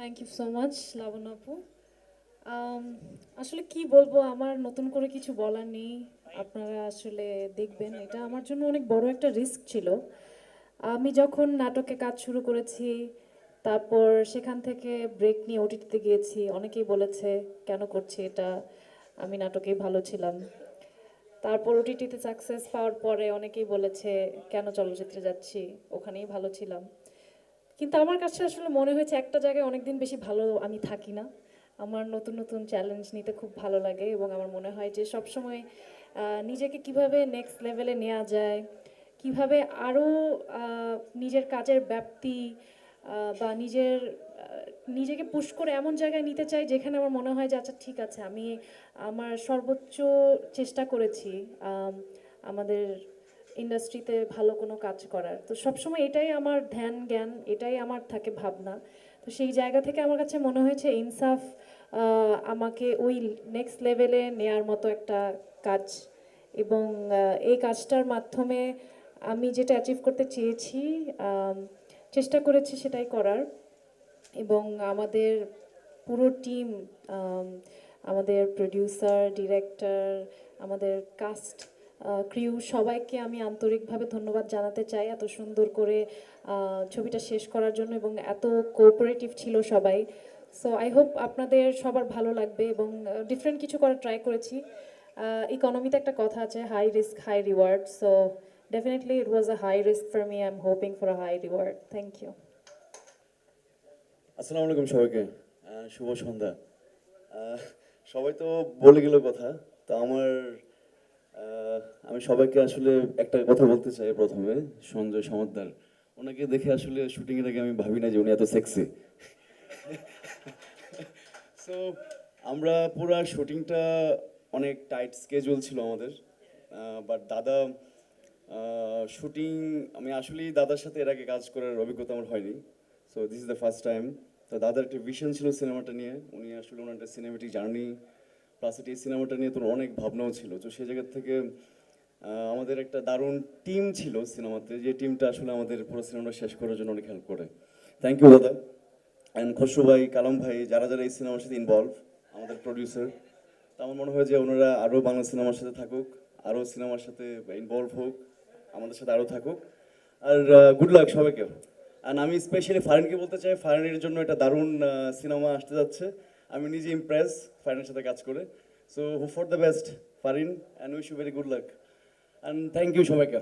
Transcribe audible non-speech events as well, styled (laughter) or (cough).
Thank you so much Labon আপু। আসলে কি বলব, আমার নতুন করে কিছু বলার নেই। আপনারা আসলে দেখবেন এটা। আমার জন্য অনেক বড় একটা রিস্ক ছিল। আমি যখন নাটকে কাজ শুরু করেছি, তারপর সেখান থেকে ব্রেক নিয়ে ওটিটিতে গিয়েছি, অনেকেই বলেছে, কেন করছি এটা? আমি নাটকেই ভালো ছিলাম। তারপর ওটিটিতে সাকসেস পাওয়ার পরে অনেকেই বলেছে, কেন চলচ্চিত্রে যাচ্ছি? ওখানেই ভালো ছিলাম। কিন্তু আমার কাছে আসলে মনে হয়েছে একটা জায়গায় অনেকদিন বেশি ভালো আমি থাকি না। আমার নতুন নতুন চ্যালেঞ্জ নিতে খুব ভালো লাগে এবং আমার মনে হয় যে সবসময় নিজেকে কীভাবে নেক্সট লেভেলে নেওয়া যায়, কীভাবে আরও নিজের কাজের ব্যাপ্তি বা নিজের নিজেকে পুশ করে এমন জায়গায় নিতে চাই যেখানে আমার মনে হয় যে আচ্ছা ঠিক আছে, আমি আমার সর্বোচ্চ চেষ্টা করেছি আমাদের ইন্ডাস্ট্রিতে ভালো কোনো কাজ করার। তো সবসময় এটাই আমার ধ্যান, জ্ঞান, এটাই আমার থাকে ভাবনা। তো সেই জায়গা থেকে আমার কাছে মনে হয়েছে ইনসাফ আমাকে ওই নেক্সট লেভেলে নেয়ার মতো একটা কাজ। এবং এই কাজটার মাধ্যমে আমি যেটা অ্যাচিভ করতে চেয়েছি চেষ্টা করেছি সেটাই করার। এবং আমাদের পুরো টিম আমাদের প্রডিউসার ডিরেক্টর আমাদের কাস্ট ক্রিউ, সবাইকে আমি আন্তরিকভাবে ধন্যবাদ জানাতে চাই এত সুন্দর করে ছবিটা শেষ করার জন্য এবং এত কোঅপারেটিভ ছিল সবাই। সো আই হোপ আপনাদের সবার ভালো লাগবে এবং ডিফারেন্ট কিছু করার ট্রাই করেছি। ইকোনমিতে একটা কথা আছে high risk high reward so definitely it was a high risk for me I am hoping for a high reward thank you আসসালামু আলাইকুম সবাইকে। শুভ সন্ধ্যা। সবাই তো বলে গেল কথা, তো আমার আমি সবাইকে আসলে একটা কথা বলতে চাই প্রথমে সঞ্জয় সমাদ্দার ওনাকে দেখে আসলে শুটিং এর আগে আমি ভাবি না যে উনি এত সেক্সি সো (laughs) আমরা পুরো শুটিংটা অনেক টাইট স্কেজুল ছিল আমাদের। বাট দাদা শুটিং আমি আসলেই দাদার সাথে এর আগে কাজ করার অভিজ্ঞতা আমার হয়নি। So this is the first time তো দাদার একটা ভিশন ছিল সিনেমাটা নিয়ে। উনি আসলে ওনার একটা সিনেমেটিক জার্নি প্লাস এই সিনেমাটা নিয়ে তোর অনেক ভাবনাও ছিল। তো সেই জায়গা থেকে আমাদের একটা দারুণ টিম ছিল সিনেমাতে যে টিমটা আসলে আমাদের পুরো সিনেমাটা শেষ করার জন্য অনেক হেল্প করে। থ্যাংক ইউ দাদা। অ্যান্ড খসরু ভাই, কালাম ভাই, যারা যারা এই সিনেমার সাথে ইনভলভ আমাদের প্রডিউসার তো আমার মনে হয় যে ওনারা আরও বাংলা সিনেমার সাথে থাকুক আরও সিনেমার সাথে ইনভলভ হোক, আমাদের সাথে আরও থাকুক। আর গুড লাক সবাইকে। আর আমি স্পেশালি ফারিনকে বলতে চাই ফারিনের জন্য একটা দারুণ সিনেমা আসতে যাচ্ছে। আমি নিজে ইমপ্রেস ফারিনের সাথে কাজ করে। So who for the best Farin and wish you very good luck and thank you সবাইকে